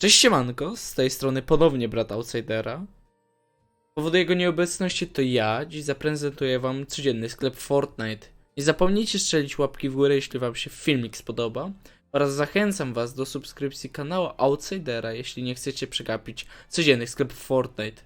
Cześć siemanko, z tej strony ponownie brat Outsidera. Z powodu jego nieobecności to ja dziś zaprezentuję wam codzienny sklep Fortnite. Nie zapomnijcie strzelić łapki w górę, jeśli wam się filmik spodoba. Oraz zachęcam was do subskrypcji kanału Outsidera, jeśli nie chcecie przegapić codziennych sklepów Fortnite.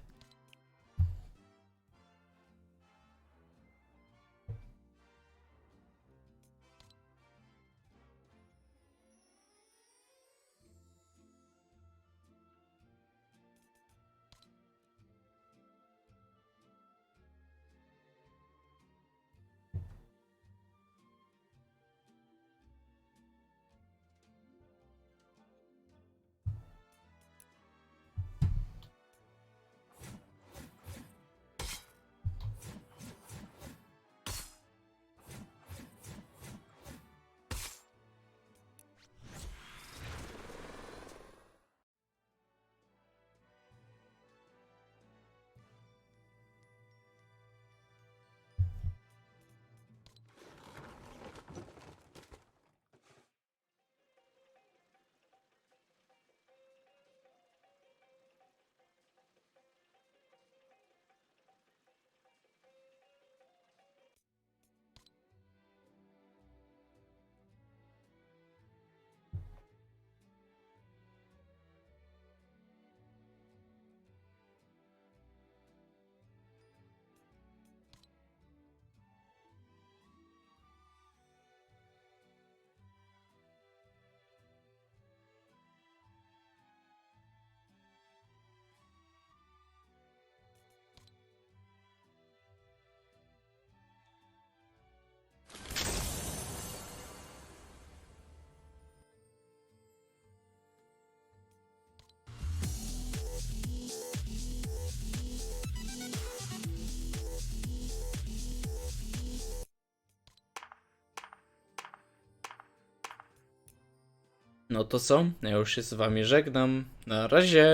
No to co? Ja już się z wami żegnam. Na razie.